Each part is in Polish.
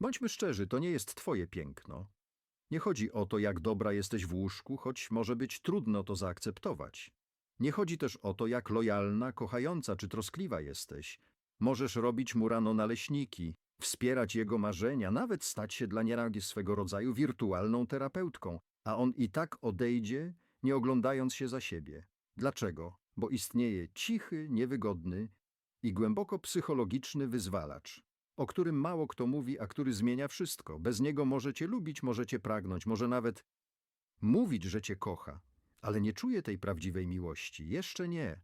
Bądźmy szczerzy, to nie jest twoje piękno. Nie chodzi o to, jak dobra jesteś w łóżku, choć może być trudno to zaakceptować. Nie chodzi też o to, jak lojalna, kochająca czy troskliwa jesteś. Możesz robić mu rano naleśniki, wspierać jego marzenia, nawet stać się dla nierangi swego rodzaju wirtualną terapeutką, a on i tak odejdzie, nie oglądając się za siebie. Dlaczego? Bo istnieje cichy, niewygodny i głęboko psychologiczny wyzwalacz, o którym mało kto mówi, a który zmienia wszystko. Bez niego możecie lubić, możecie pragnąć, może nawet mówić, że cię kocha, ale nie czuje tej prawdziwej miłości. Jeszcze nie.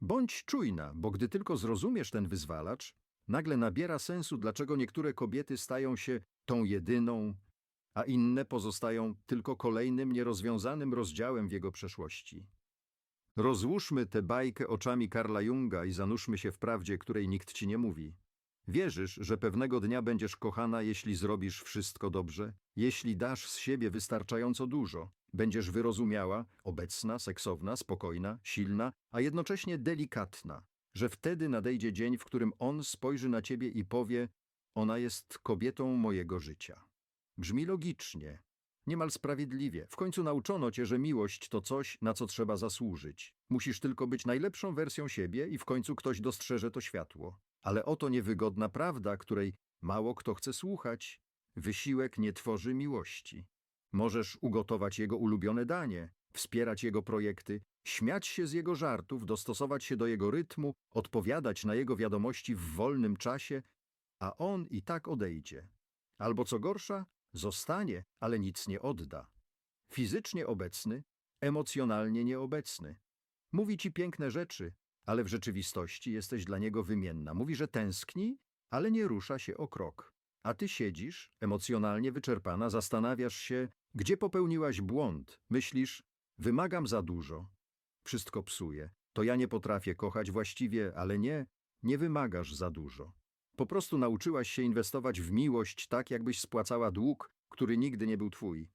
Bądź czujna, bo gdy tylko zrozumiesz ten wyzwalacz, nagle nabiera sensu, dlaczego niektóre kobiety stają się tą jedyną, a inne pozostają tylko kolejnym nierozwiązanym rozdziałem w jego przeszłości. Rozłóżmy tę bajkę oczami Karla Junga i zanurzmy się w prawdzie, której nikt ci nie mówi. Wierzysz, że pewnego dnia będziesz kochana, jeśli zrobisz wszystko dobrze, jeśli dasz z siebie wystarczająco dużo, będziesz wyrozumiała, obecna, seksowna, spokojna, silna, a jednocześnie delikatna, że wtedy nadejdzie dzień, w którym on spojrzy na ciebie i powie: Ona jest kobietą mojego życia. Brzmi logicznie, niemal sprawiedliwie. W końcu nauczono cię, że miłość to coś, na co trzeba zasłużyć. Musisz tylko być najlepszą wersją siebie i w końcu ktoś dostrzeże to światło. Ale oto niewygodna prawda, której mało kto chce słuchać. Wysiłek nie tworzy miłości. Możesz ugotować jego ulubione danie, wspierać jego projekty, śmiać się z jego żartów, dostosować się do jego rytmu, odpowiadać na jego wiadomości w wolnym czasie, a on i tak odejdzie. Albo co gorsza, zostanie, ale nic nie odda. Fizycznie obecny, emocjonalnie nieobecny. Mówi ci piękne rzeczy, ale w rzeczywistości jesteś dla niego wymienna. Mówi, że tęskni, ale nie rusza się o krok. A ty siedzisz, emocjonalnie wyczerpana, zastanawiasz się, gdzie popełniłaś błąd. Myślisz, wymagam za dużo. Wszystko psuje. To ja nie potrafię kochać właściwie, ale nie, nie wymagasz za dużo. Po prostu nauczyłaś się inwestować w miłość tak, jakbyś spłacała dług, który nigdy nie był twój.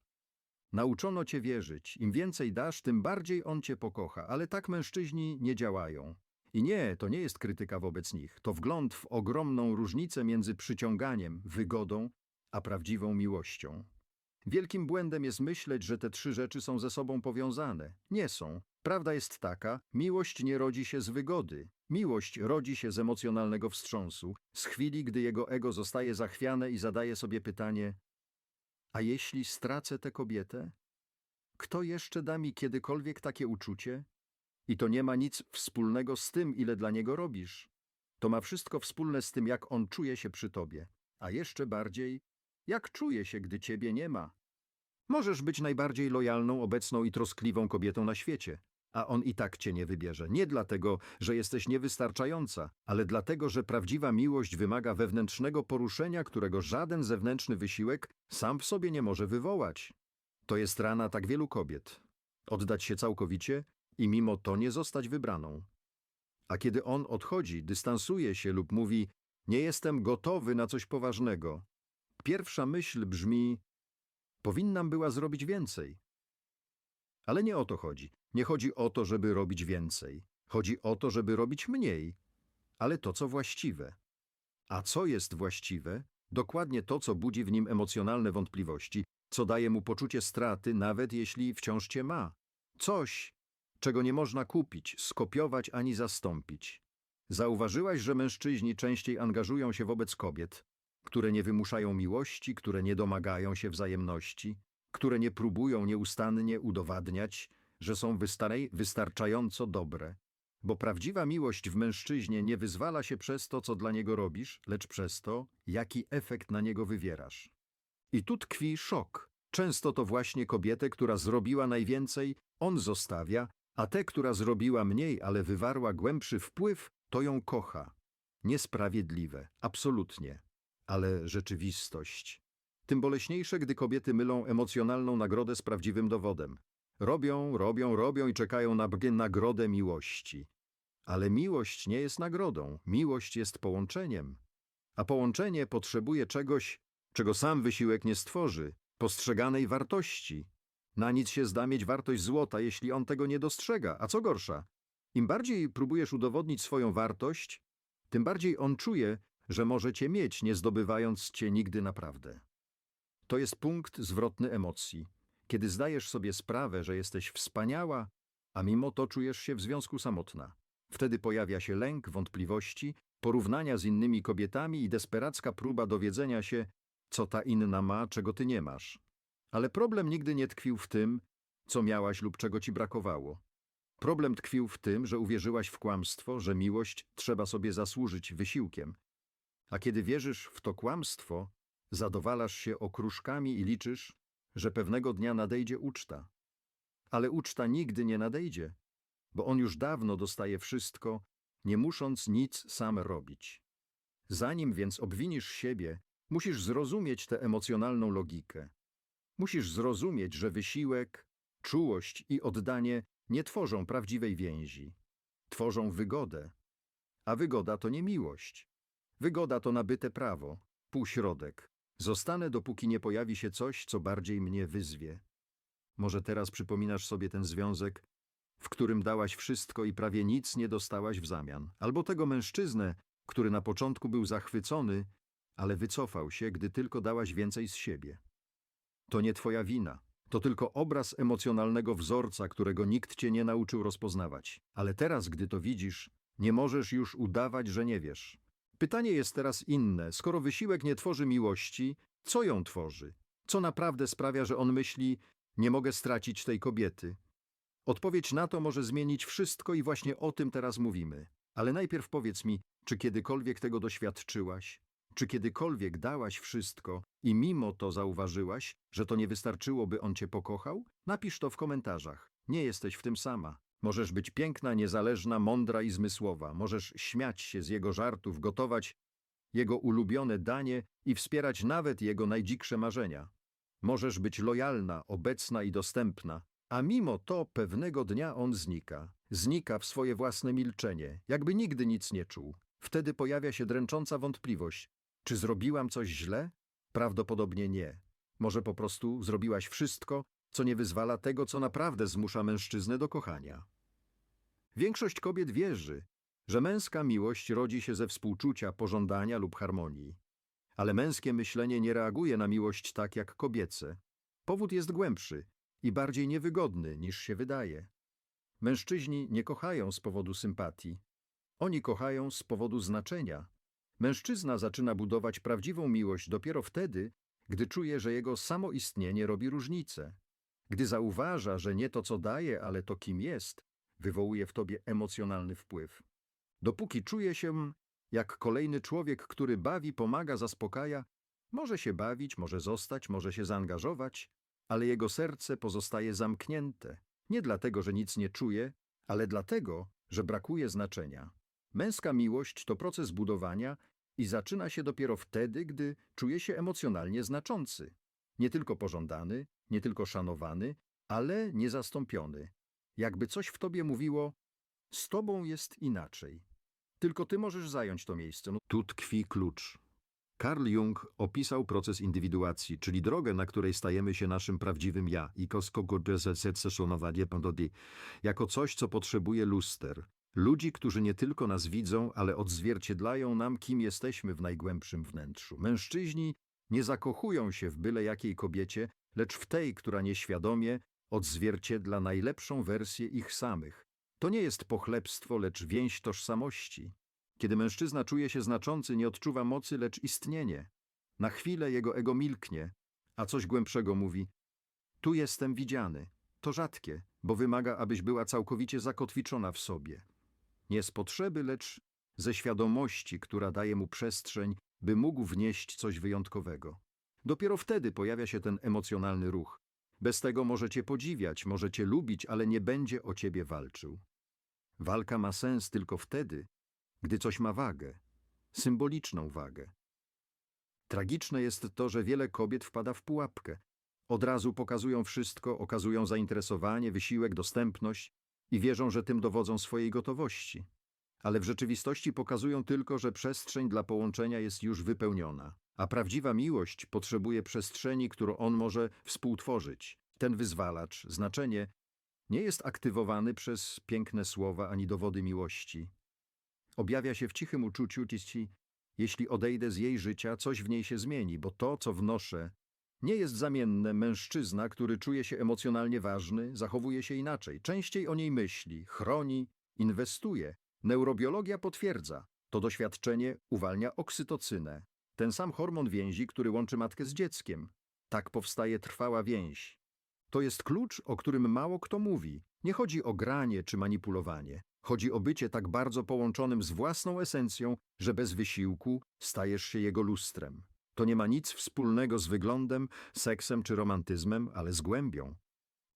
Nauczono cię wierzyć. Im więcej dasz, tym bardziej on cię pokocha, ale tak mężczyźni nie działają. I nie, to nie jest krytyka wobec nich. To wgląd w ogromną różnicę między przyciąganiem, wygodą, a prawdziwą miłością. Wielkim błędem jest myśleć, że te trzy rzeczy są ze sobą powiązane. Nie są. Prawda jest taka, miłość nie rodzi się z wygody. Miłość rodzi się z emocjonalnego wstrząsu, z chwili, gdy jego ego zostaje zachwiane i zadaje sobie pytanie: A jeśli stracę tę kobietę? Kto jeszcze da mi kiedykolwiek takie uczucie? I to nie ma nic wspólnego z tym, ile dla niego robisz. To ma wszystko wspólne z tym, jak on czuje się przy tobie, a jeszcze bardziej, jak czuje się, gdy ciebie nie ma. Możesz być najbardziej lojalną, obecną i troskliwą kobietą na świecie, a on i tak cię nie wybierze. Nie dlatego, że jesteś niewystarczająca, ale dlatego, że prawdziwa miłość wymaga wewnętrznego poruszenia, którego żaden zewnętrzny wysiłek sam w sobie nie może wywołać. To jest rana tak wielu kobiet. Oddać się całkowicie i mimo to nie zostać wybraną. A kiedy on odchodzi, dystansuje się lub mówi: Nie jestem gotowy na coś poważnego, pierwsza myśl brzmi: Powinnam była zrobić więcej. Ale nie o to chodzi. Nie chodzi o to, żeby robić więcej. Chodzi o to, żeby robić mniej, ale to, co właściwe. A co jest właściwe? Dokładnie to, co budzi w nim emocjonalne wątpliwości, co daje mu poczucie straty, nawet jeśli wciąż cię ma. Coś, czego nie można kupić, skopiować ani zastąpić. Zauważyłaś, że mężczyźni częściej angażują się wobec kobiet, które nie wymuszają miłości, które nie domagają się wzajemności, które nie próbują nieustannie udowadniać, że są wystarej, wystarczająco dobre. Bo prawdziwa miłość w mężczyźnie nie wyzwala się przez to, co dla niego robisz, lecz przez to, jaki efekt na niego wywierasz. I tu tkwi szok. Często to właśnie kobietę, która zrobiła najwięcej, on zostawia, a tę, która zrobiła mniej, ale wywarła głębszy wpływ, to ją kocha. Niesprawiedliwe, absolutnie. Ale rzeczywistość. Tym boleśniejsze, gdy kobiety mylą emocjonalną nagrodę z prawdziwym dowodem. Robią, robią, robią i czekają na nagrodę miłości. Ale miłość nie jest nagrodą, miłość jest połączeniem. A połączenie potrzebuje czegoś, czego sam wysiłek nie stworzy, postrzeganej wartości. Na nic się zda mieć wartość złota, jeśli on tego nie dostrzega, a co gorsza, im bardziej próbujesz udowodnić swoją wartość, tym bardziej on czuje, że może cię mieć, nie zdobywając cię nigdy naprawdę. To jest punkt zwrotny emocji, kiedy zdajesz sobie sprawę, że jesteś wspaniała, a mimo to czujesz się w związku samotna. Wtedy pojawia się lęk, wątpliwości, porównania z innymi kobietami i desperacka próba dowiedzenia się, co ta inna ma, czego ty nie masz. Ale problem nigdy nie tkwił w tym, co miałaś lub czego ci brakowało. Problem tkwił w tym, że uwierzyłaś w kłamstwo, że miłość trzeba sobie zasłużyć wysiłkiem. A kiedy wierzysz w to kłamstwo, zadowalasz się okruszkami i liczysz, że pewnego dnia nadejdzie uczta. Ale uczta nigdy nie nadejdzie, bo on już dawno dostaje wszystko, nie musząc nic sam robić. Zanim więc obwinisz siebie, musisz zrozumieć tę emocjonalną logikę. Musisz zrozumieć, że wysiłek, czułość i oddanie nie tworzą prawdziwej więzi. Tworzą wygodę. A wygoda to nie miłość. Wygoda to nabyte prawo, półśrodek. Zostanę, dopóki nie pojawi się coś, co bardziej mnie wyzwie. Może teraz przypominasz sobie ten związek, w którym dałaś wszystko i prawie nic nie dostałaś w zamian. Albo tego mężczyznę, który na początku był zachwycony, ale wycofał się, gdy tylko dałaś więcej z siebie. To nie twoja wina. To tylko obraz emocjonalnego wzorca, którego nikt cię nie nauczył rozpoznawać. Ale teraz, gdy to widzisz, nie możesz już udawać, że nie wiesz. Pytanie jest teraz inne. Skoro wysiłek nie tworzy miłości, co ją tworzy? Co naprawdę sprawia, że on myśli, nie mogę stracić tej kobiety? Odpowiedź na to może zmienić wszystko i właśnie o tym teraz mówimy. Ale najpierw powiedz mi, czy kiedykolwiek tego doświadczyłaś? Czy kiedykolwiek dałaś wszystko i mimo to zauważyłaś, że to nie wystarczyło, by on cię pokochał? Napisz to w komentarzach. Nie jesteś w tym sama. Możesz być piękna, niezależna, mądra i zmysłowa. Możesz śmiać się z jego żartów, gotować jego ulubione danie i wspierać nawet jego najdziksze marzenia. Możesz być lojalna, obecna i dostępna, a mimo to pewnego dnia on znika. Znika w swoje własne milczenie, jakby nigdy nic nie czuł. Wtedy pojawia się dręcząca wątpliwość. Czy zrobiłam coś źle? Prawdopodobnie nie. Może po prostu zrobiłaś wszystko, co nie wyzwala tego, co naprawdę zmusza mężczyznę do kochania. Większość kobiet wierzy, że męska miłość rodzi się ze współczucia, pożądania lub harmonii. Ale męskie myślenie nie reaguje na miłość tak jak kobiece. Powód jest głębszy i bardziej niewygodny niż się wydaje. Mężczyźni nie kochają z powodu sympatii. Oni kochają z powodu znaczenia. Mężczyzna zaczyna budować prawdziwą miłość dopiero wtedy, gdy czuje, że jego samoistnienie robi różnicę. Gdy zauważa, że nie to, co daje, ale to, kim jest, wywołuje w tobie emocjonalny wpływ. Dopóki czuje się jak kolejny człowiek, który bawi, pomaga, zaspokaja, może się bawić, może zostać, może się zaangażować, ale jego serce pozostaje zamknięte. Nie dlatego, że nic nie czuje, ale dlatego, że brakuje znaczenia. Męska miłość to proces budowania i zaczyna się dopiero wtedy, gdy czuje się emocjonalnie znaczący. Nie tylko pożądany, nie tylko szanowany, ale niezastąpiony. Jakby coś w tobie mówiło, z tobą jest inaczej. Tylko ty możesz zająć to miejsce. No, tu tkwi klucz. Carl Jung opisał proces indywiduacji, czyli drogę, na której stajemy się naszym prawdziwym ja, i jako coś, co potrzebuje luster. Ludzi, którzy nie tylko nas widzą, ale odzwierciedlają nam, kim jesteśmy w najgłębszym wnętrzu. Mężczyźni nie zakochują się w byle jakiej kobiecie, lecz w tej, która nieświadomie odzwierciedla najlepszą wersję ich samych. To nie jest pochlebstwo, lecz więź tożsamości. Kiedy mężczyzna czuje się znaczący, nie odczuwa mocy, lecz istnienie. Na chwilę jego ego milknie, a coś głębszego mówi: Tu jestem widziany. To rzadkie, bo wymaga, abyś była całkowicie zakotwiczona w sobie. Nie z potrzeby, lecz ze świadomości, która daje mu przestrzeń, by mógł wnieść coś wyjątkowego. Dopiero wtedy pojawia się ten emocjonalny ruch. Bez tego możecie podziwiać, możecie lubić, ale nie będzie o ciebie walczył. Walka ma sens tylko wtedy, gdy coś ma wagę, symboliczną wagę. Tragiczne jest to, że wiele kobiet wpada w pułapkę. Od razu pokazują wszystko, okazują zainteresowanie, wysiłek, dostępność i wierzą, że tym dowodzą swojej gotowości. Ale w rzeczywistości pokazują tylko, że przestrzeń dla połączenia jest już wypełniona, a prawdziwa miłość potrzebuje przestrzeni, którą on może współtworzyć. Ten wyzwalacz, znaczenie, nie jest aktywowany przez piękne słowa ani dowody miłości. Objawia się w cichym uczuciu, Jeśli odejdę z jej życia, coś w niej się zmieni, bo to, co wnoszę, nie jest zamienne mężczyzna, który czuje się emocjonalnie ważny, zachowuje się inaczej, częściej o niej myśli, chroni, inwestuje. Neurobiologia potwierdza, to doświadczenie uwalnia oksytocynę, ten sam hormon więzi, który łączy matkę z dzieckiem. Tak powstaje trwała więź. To jest klucz, o którym mało kto mówi. Nie chodzi o granie czy manipulowanie. Chodzi o bycie tak bardzo połączonym z własną esencją, że bez wysiłku stajesz się jego lustrem. To nie ma nic wspólnego z wyglądem, seksem czy romantyzmem, ale z głębią.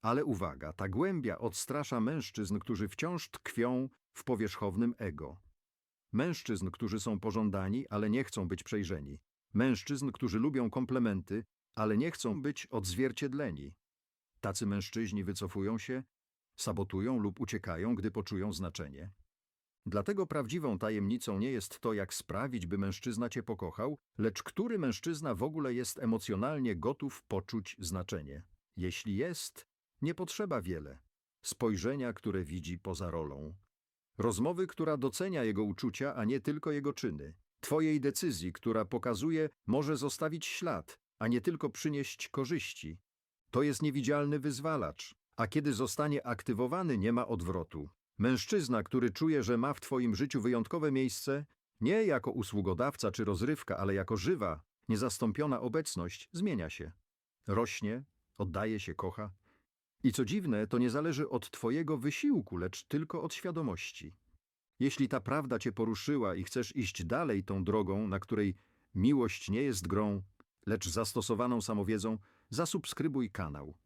Ale uwaga, ta głębia odstrasza mężczyzn, którzy wciąż tkwią w powierzchownym ego. Mężczyzn, którzy są pożądani, ale nie chcą być przejrzeni. Mężczyzn, którzy lubią komplementy, ale nie chcą być odzwierciedleni. Tacy mężczyźni wycofują się, sabotują lub uciekają, gdy poczują znaczenie. Dlatego prawdziwą tajemnicą nie jest to, jak sprawić, by mężczyzna cię pokochał, lecz który mężczyzna w ogóle jest emocjonalnie gotów poczuć znaczenie. Jeśli jest, nie potrzeba wiele. Spojrzenia, które widzi poza rolą. Rozmowy, która docenia jego uczucia, a nie tylko jego czyny. Twojej decyzji, która pokazuje, może zostawić ślad, a nie tylko przynieść korzyści. To jest niewidzialny wyzwalacz, a kiedy zostanie aktywowany, nie ma odwrotu. Mężczyzna, który czuje, że ma w Twoim życiu wyjątkowe miejsce, nie jako usługodawca czy rozrywka, ale jako żywa, niezastąpiona obecność, zmienia się. Rośnie, oddaje się, kocha. I co dziwne, to nie zależy od Twojego wysiłku, lecz tylko od świadomości. Jeśli ta prawda Cię poruszyła i chcesz iść dalej tą drogą, na której miłość nie jest grą, lecz zastosowaną samowiedzą, zasubskrybuj kanał.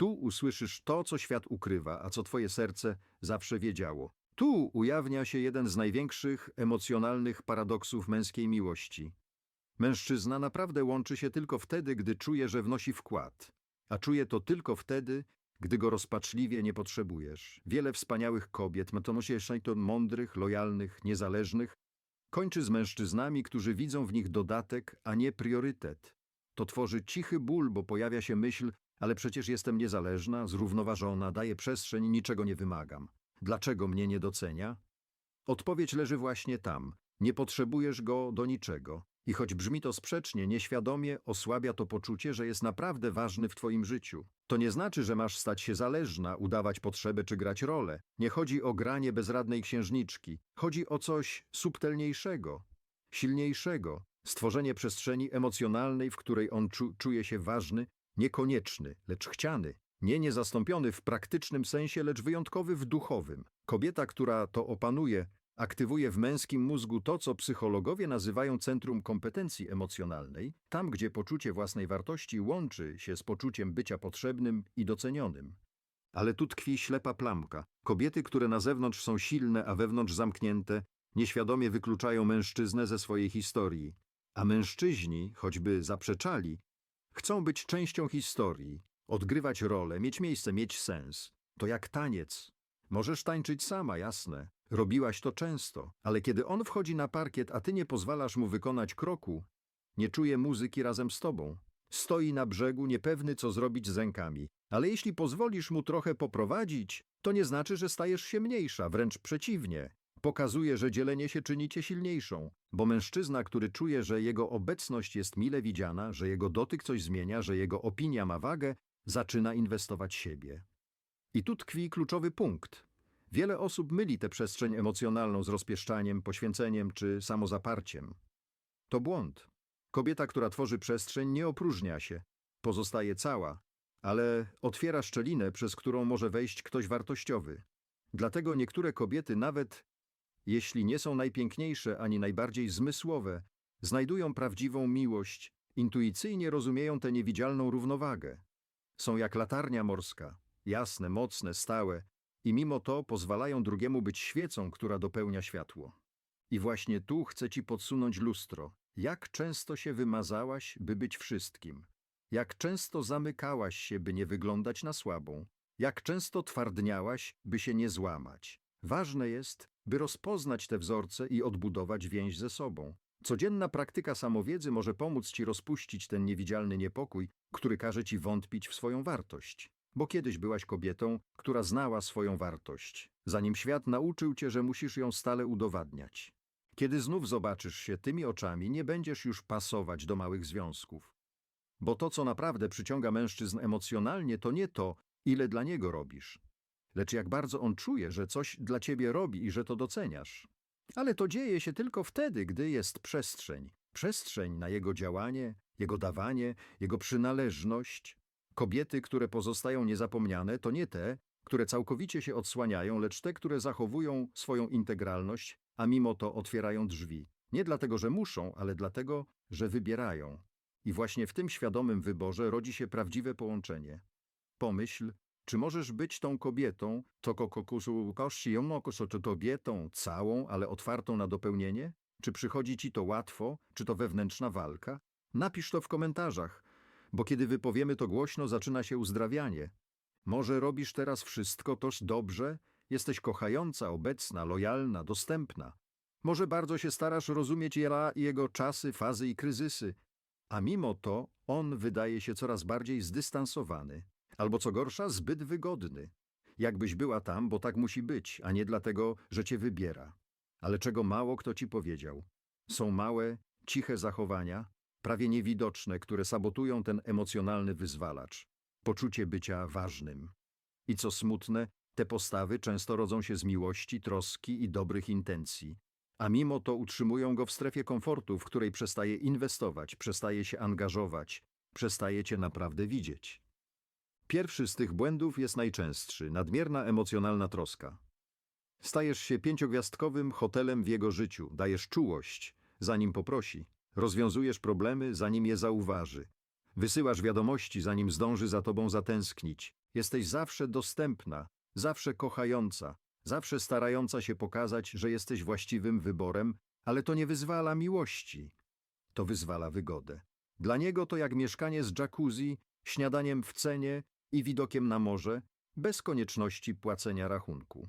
Tu usłyszysz to, co świat ukrywa, a co Twoje serce zawsze wiedziało. Tu ujawnia się jeden z największych emocjonalnych paradoksów męskiej miłości. Mężczyzna naprawdę łączy się tylko wtedy, gdy czuje, że wnosi wkład, a czuje to tylko wtedy, gdy go rozpaczliwie nie potrzebujesz. Wiele wspaniałych kobiet, to mądrych, lojalnych, niezależnych, kończy z mężczyznami, którzy widzą w nich dodatek, a nie priorytet. To tworzy cichy ból, bo pojawia się myśl, ale przecież jestem niezależna, zrównoważona, daję przestrzeń, niczego nie wymagam. Dlaczego mnie nie docenia? Odpowiedź leży właśnie tam. Nie potrzebujesz go do niczego. I choć brzmi to sprzecznie, nieświadomie osłabia to poczucie, że jest naprawdę ważny w twoim życiu. To nie znaczy, że masz stać się zależna, udawać potrzebę czy grać rolę. Nie chodzi o granie bezradnej księżniczki. Chodzi o coś subtelniejszego, silniejszego. Stworzenie przestrzeni emocjonalnej, w której on czu czuje się ważny, niekonieczny, lecz chciany. Nie niezastąpiony w praktycznym sensie, lecz wyjątkowy w duchowym. Kobieta, która to opanuje, aktywuje w męskim mózgu to, co psychologowie nazywają centrum kompetencji emocjonalnej, tam gdzie poczucie własnej wartości łączy się z poczuciem bycia potrzebnym i docenionym. Ale tu tkwi ślepa plamka. Kobiety, które na zewnątrz są silne, a wewnątrz zamknięte, nieświadomie wykluczają mężczyznę ze swojej historii. A mężczyźni, choćby zaprzeczali, chcą być częścią historii, odgrywać rolę, mieć miejsce, mieć sens. To jak taniec. Możesz tańczyć sama, jasne. Robiłaś to często, ale kiedy on wchodzi na parkiet, a ty nie pozwalasz mu wykonać kroku, nie czuje muzyki razem z tobą. Stoi na brzegu, niepewny, co zrobić z rękami. Ale jeśli pozwolisz mu trochę poprowadzić, to nie znaczy, że stajesz się mniejsza, wręcz przeciwnie. Pokazuje, że dzielenie się czynicie silniejszą, bo mężczyzna, który czuje, że jego obecność jest mile widziana, że jego dotyk coś zmienia, że jego opinia ma wagę, zaczyna inwestować siebie. I tu tkwi kluczowy punkt. Wiele osób myli tę przestrzeń emocjonalną z rozpieszczaniem, poświęceniem czy samozaparciem. To błąd. Kobieta, która tworzy przestrzeń, nie opróżnia się, pozostaje cała, ale otwiera szczelinę, przez którą może wejść ktoś wartościowy. Dlatego niektóre kobiety, nawet jeśli nie są najpiękniejsze ani najbardziej zmysłowe, znajdują prawdziwą miłość, intuicyjnie rozumieją tę niewidzialną równowagę. Są jak latarnia morska, jasne, mocne, stałe, i mimo to pozwalają drugiemu być świecą, która dopełnia światło. I właśnie tu chcę ci podsunąć lustro. Jak często się wymazałaś, by być wszystkim? Jak często zamykałaś się, by nie wyglądać na słabą? Jak często twardniałaś, by się nie złamać? Ważne jest, by rozpoznać te wzorce i odbudować więź ze sobą. Codzienna praktyka samowiedzy może pomóc ci rozpuścić ten niewidzialny niepokój, który każe ci wątpić w swoją wartość. Bo kiedyś byłaś kobietą, która znała swoją wartość, zanim świat nauczył cię, że musisz ją stale udowadniać. Kiedy znów zobaczysz się tymi oczami, nie będziesz już pasować do małych związków. Bo to, co naprawdę przyciąga mężczyzn emocjonalnie, to nie to, ile dla niego robisz, lecz jak bardzo on czuje, że coś dla ciebie robi i że to doceniasz. Ale to dzieje się tylko wtedy, gdy jest przestrzeń. Przestrzeń na jego działanie, jego dawanie, jego przynależność. Kobiety, które pozostają niezapomniane, to nie te, które całkowicie się odsłaniają, lecz te, które zachowują swoją integralność, a mimo to otwierają drzwi. Nie dlatego, że muszą, ale dlatego, że wybierają. I właśnie w tym świadomym wyborze rodzi się prawdziwe połączenie. Pomyśl, czy możesz być tą kobietą, to kobietą całą, ale otwartą na dopełnienie? Czy przychodzi ci to łatwo, czy to wewnętrzna walka? Napisz to w komentarzach, bo kiedy wypowiemy to głośno, zaczyna się uzdrawianie. Może robisz teraz wszystko toż dobrze? Jesteś kochająca, obecna, lojalna, dostępna. Może bardzo się starasz rozumieć Jela i jego czasy, fazy i kryzysy, a mimo to on wydaje się coraz bardziej zdystansowany, albo co gorsza, zbyt wygodny. Jakbyś była tam, bo tak musi być, a nie dlatego, że cię wybiera. Ale czego mało kto ci powiedział. Są małe, ciche zachowania, prawie niewidoczne, które sabotują ten emocjonalny wyzwalacz. Poczucie bycia ważnym. I co smutne, te postawy często rodzą się z miłości, troski i dobrych intencji, a mimo to utrzymują go w strefie komfortu, w której przestaje inwestować, przestaje się angażować, przestaje cię naprawdę widzieć. Pierwszy z tych błędów jest najczęstszy nadmierna emocjonalna troska. Stajesz się pięciogwiazdkowym hotelem w jego życiu, dajesz czułość, zanim poprosi, rozwiązujesz problemy, zanim je zauważy, wysyłasz wiadomości, zanim zdąży za tobą zatęsknić. Jesteś zawsze dostępna, zawsze kochająca, zawsze starająca się pokazać, że jesteś właściwym wyborem, ale to nie wyzwala miłości, to wyzwala wygodę. Dla niego to jak mieszkanie z jacuzzi, śniadaniem w cenie i widokiem na morze, bez konieczności płacenia rachunku.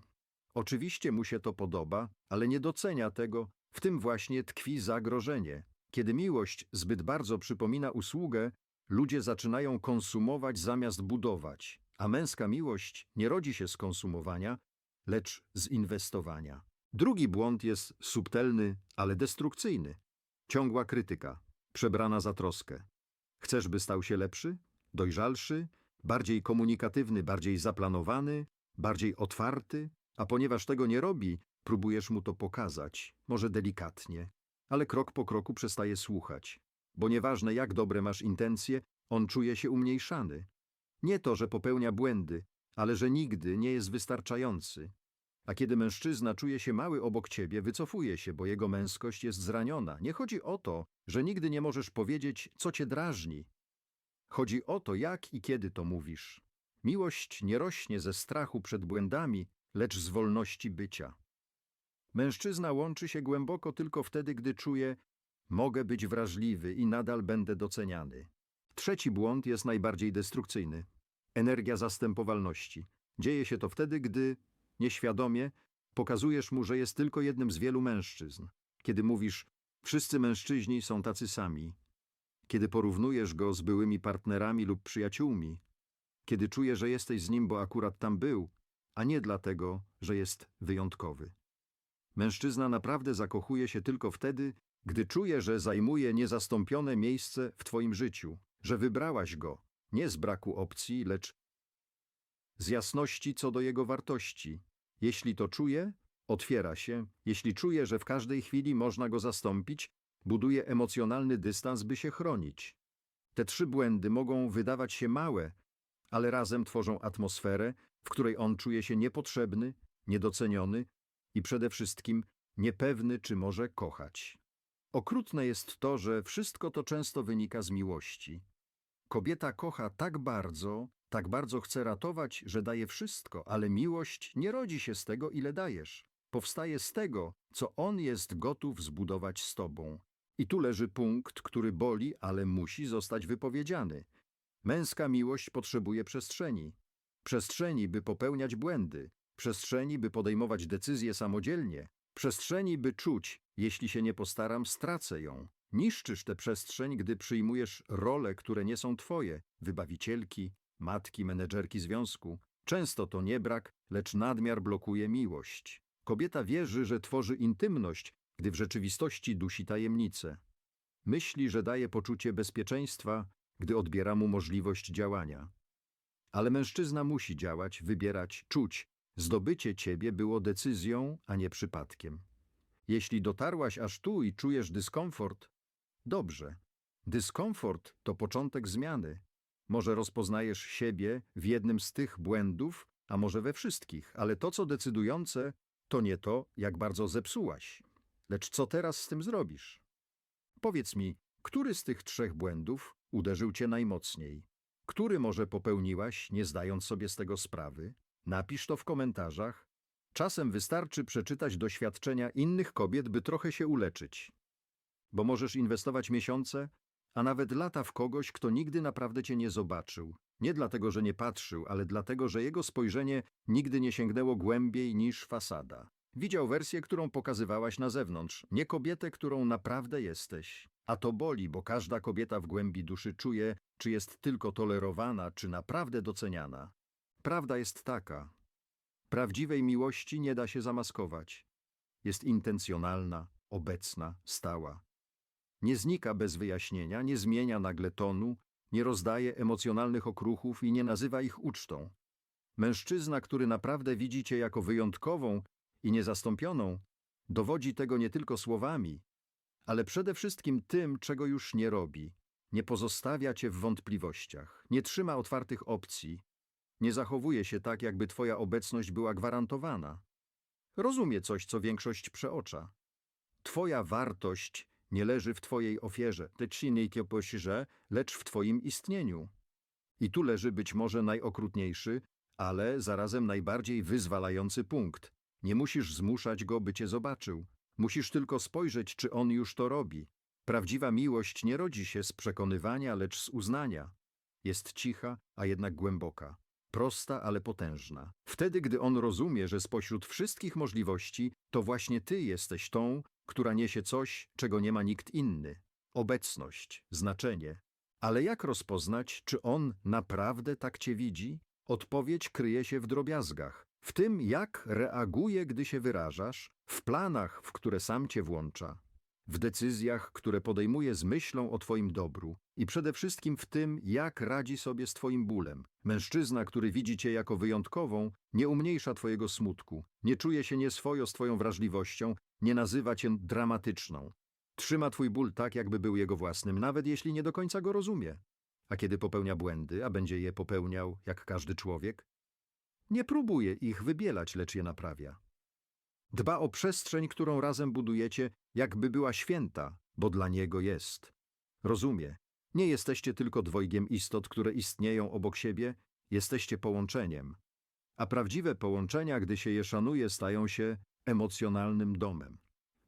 Oczywiście mu się to podoba, ale nie docenia tego, w tym właśnie tkwi zagrożenie. Kiedy miłość zbyt bardzo przypomina usługę, ludzie zaczynają konsumować zamiast budować, a męska miłość nie rodzi się z konsumowania, lecz z inwestowania. Drugi błąd jest subtelny, ale destrukcyjny. Ciągła krytyka, przebrana za troskę. Chcesz, by stał się lepszy, dojrzalszy, bardziej komunikatywny, bardziej zaplanowany, bardziej otwarty, a ponieważ tego nie robi, próbujesz mu to pokazać, może delikatnie, ale krok po kroku przestaje słuchać, bo nieważne jak dobre masz intencje, on czuje się umniejszany. Nie to, że popełnia błędy, ale że nigdy nie jest wystarczający. A kiedy mężczyzna czuje się mały obok ciebie, wycofuje się, bo jego męskość jest zraniona. Nie chodzi o to, że nigdy nie możesz powiedzieć, co cię drażni. Chodzi o to, jak i kiedy to mówisz. Miłość nie rośnie ze strachu przed błędami, lecz z wolności bycia. Mężczyzna łączy się głęboko tylko wtedy, gdy czuje, mogę być wrażliwy i nadal będę doceniany. Trzeci błąd jest najbardziej destrukcyjny. Energia zastępowalności. Dzieje się to wtedy, gdy, nieświadomie, pokazujesz mu, że jest tylko jednym z wielu mężczyzn. Kiedy mówisz, wszyscy mężczyźni są tacy sami. Kiedy porównujesz go z byłymi partnerami lub przyjaciółmi. Kiedy czuje, że jesteś z nim, bo akurat tam był, a nie dlatego, że jest wyjątkowy. Mężczyzna naprawdę zakochuje się tylko wtedy, gdy czuje, że zajmuje niezastąpione miejsce w twoim życiu, że wybrałaś go, nie z braku opcji, lecz z jasności co do jego wartości. Jeśli to czuje, otwiera się, jeśli czuje, że w każdej chwili można go zastąpić, buduje emocjonalny dystans, by się chronić. Te trzy błędy mogą wydawać się małe, ale razem tworzą atmosferę, w której on czuje się niepotrzebny, niedoceniony i przede wszystkim niepewny, czy może kochać. Okrutne jest to, że wszystko to często wynika z miłości. Kobieta kocha tak bardzo, tak bardzo chce ratować, że daje wszystko, ale miłość nie rodzi się z tego, ile dajesz. Powstaje z tego, co on jest gotów zbudować z tobą. I tu leży punkt, który boli, ale musi zostać wypowiedziany. Męska miłość potrzebuje przestrzeni. Przestrzeni, by popełniać błędy, przestrzeni, by podejmować decyzje samodzielnie, przestrzeni, by czuć, jeśli się nie postaram, stracę ją. Niszczysz tę przestrzeń, gdy przyjmujesz role, które nie są twoje, wybawicielki, matki, menedżerki związku. Często to nie brak, lecz nadmiar blokuje miłość. Kobieta wierzy, że tworzy intymność, gdy w rzeczywistości dusi tajemnice. Myśli, że daje poczucie bezpieczeństwa, gdy odbiera mu możliwość działania. Ale mężczyzna musi działać, wybierać, czuć. Zdobycie ciebie było decyzją, a nie przypadkiem. Jeśli dotarłaś aż tu i czujesz dyskomfort, dobrze. Dyskomfort to początek zmiany. Może rozpoznajesz siebie w jednym z tych błędów, a może we wszystkich, ale to, co decydujące, to nie to, jak bardzo zepsułaś, lecz co teraz z tym zrobisz. Powiedz mi, który z tych trzech błędów uderzył cię najmocniej? Który może popełniłaś, nie zdając sobie z tego sprawy? Napisz to w komentarzach. Czasem wystarczy przeczytać doświadczenia innych kobiet, by trochę się uleczyć. Bo możesz inwestować miesiące, a nawet lata w kogoś, kto nigdy naprawdę cię nie zobaczył. Nie dlatego, że nie patrzył, ale dlatego, że jego spojrzenie nigdy nie sięgnęło głębiej niż fasada. Widział wersję, którą pokazywałaś na zewnątrz, nie kobietę, którą naprawdę jesteś. A to boli, bo każda kobieta w głębi duszy czuje, czy jest tylko tolerowana, czy naprawdę doceniana. Prawda jest taka. Prawdziwej miłości nie da się zamaskować. Jest intencjonalna, obecna, stała. Nie znika bez wyjaśnienia, nie zmienia nagle tonu, nie rozdaje emocjonalnych okruchów i nie nazywa ich ucztą. Mężczyzna, który naprawdę widzi cię jako wyjątkową i niezastąpioną, dowodzi tego nie tylko słowami, ale przede wszystkim tym, czego już nie robi. Nie pozostawia cię w wątpliwościach, nie trzyma otwartych opcji, nie zachowuje się tak, jakby twoja obecność była gwarantowana. Rozumie coś, co większość przeocza. Twoja wartość nie leży w twojej ofierze, lecz w twoim istnieniu. I tu leży być może najokrutniejszy, ale zarazem najbardziej wyzwalający punkt. Nie musisz zmuszać go, by cię zobaczył. Musisz tylko spojrzeć, czy on już to robi. Prawdziwa miłość nie rodzi się z przekonywania, lecz z uznania. Jest cicha, a jednak głęboka. Prosta, ale potężna. Wtedy, gdy on rozumie, że spośród wszystkich możliwości, to właśnie ty jesteś tą, która niesie coś, czego nie ma nikt inny. Obecność, znaczenie. Ale jak rozpoznać, czy on naprawdę tak cię widzi? Odpowiedź kryje się w drobiazgach. W tym, jak reaguje, gdy się wyrażasz, w planach, w które sam cię włącza, w decyzjach, które podejmuje z myślą o twoim dobru i przede wszystkim w tym, jak radzi sobie z twoim bólem. Mężczyzna, który widzi cię jako wyjątkową, nie umniejsza twojego smutku, nie czuje się nieswojo z twoją wrażliwością, nie nazywa cię dramatyczną. Trzyma twój ból tak, jakby był jego własnym, nawet jeśli nie do końca go rozumie. A kiedy popełnia błędy, a będzie je popełniał jak każdy człowiek, nie próbuje ich wybielać, lecz je naprawia. Dba o przestrzeń, którą razem budujecie, jakby była święta, bo dla niego jest. Rozumie, nie jesteście tylko dwojgiem istot, które istnieją obok siebie, jesteście połączeniem. A prawdziwe połączenia, gdy się je szanuje, stają się emocjonalnym domem.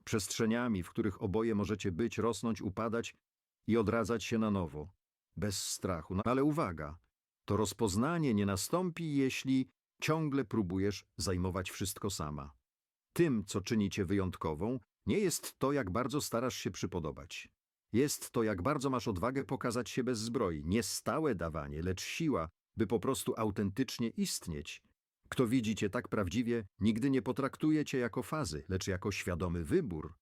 Przestrzeniami, w których oboje możecie być, rosnąć, upadać i odradzać się na nowo, bez strachu. No, ale uwaga, to rozpoznanie nie nastąpi, jeśli ciągle próbujesz zajmować wszystko sama. Tym, co czyni cię wyjątkową, nie jest to, jak bardzo starasz się przypodobać. Jest to, jak bardzo masz odwagę pokazać się bez zbroi. Nie stałe dawanie, lecz siła, by po prostu autentycznie istnieć. Kto widzi cię tak prawdziwie, nigdy nie potraktuje cię jako fazy, lecz jako świadomy wybór.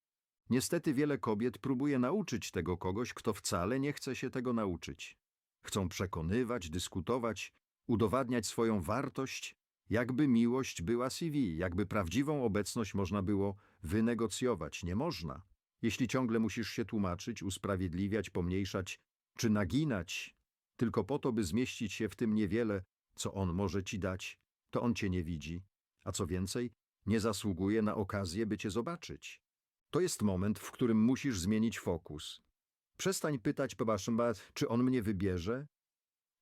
Niestety wiele kobiet próbuje nauczyć tego kogoś, kto wcale nie chce się tego nauczyć. Chcą przekonywać, dyskutować, udowadniać swoją wartość, jakby miłość była CV, jakby prawdziwą obecność można było wynegocjować. Nie można. Jeśli ciągle musisz się tłumaczyć, usprawiedliwiać, pomniejszać czy naginać, tylko po to, by zmieścić się w tym niewiele, co on może ci dać, to on cię nie widzi, a co więcej, nie zasługuje na okazję, by cię zobaczyć. To jest moment, w którym musisz zmienić fokus. Przestań pytać Pebaszymba, czy on mnie wybierze.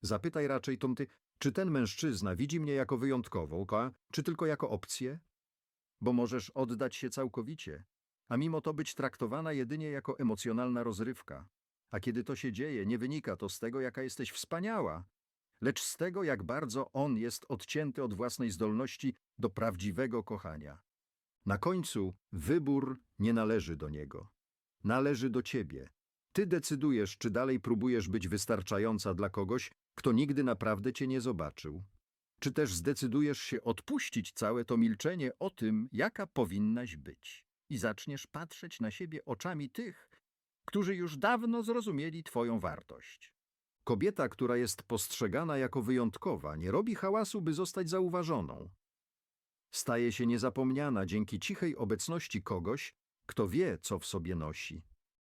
Zapytaj raczej Tomty, czy ten mężczyzna widzi mnie jako wyjątkową, czy tylko jako opcję? Bo możesz oddać się całkowicie, a mimo to być traktowana jedynie jako emocjonalna rozrywka. A kiedy to się dzieje, nie wynika to z tego, jaka jesteś wspaniała, lecz z tego, jak bardzo on jest odcięty od własnej zdolności do prawdziwego kochania. Na końcu wybór nie należy do niego. Należy do ciebie. Ty decydujesz, czy dalej próbujesz być wystarczająca dla kogoś, kto nigdy naprawdę cię nie zobaczył. Czy też zdecydujesz się odpuścić całe to milczenie o tym, jaka powinnaś być. i zaczniesz patrzeć na siebie oczami tych, którzy już dawno zrozumieli Twoją wartość. Kobieta, która jest postrzegana jako wyjątkowa, nie robi hałasu, by zostać zauważoną. Staje się niezapomniana dzięki cichej obecności kogoś, kto wie, co w sobie nosi.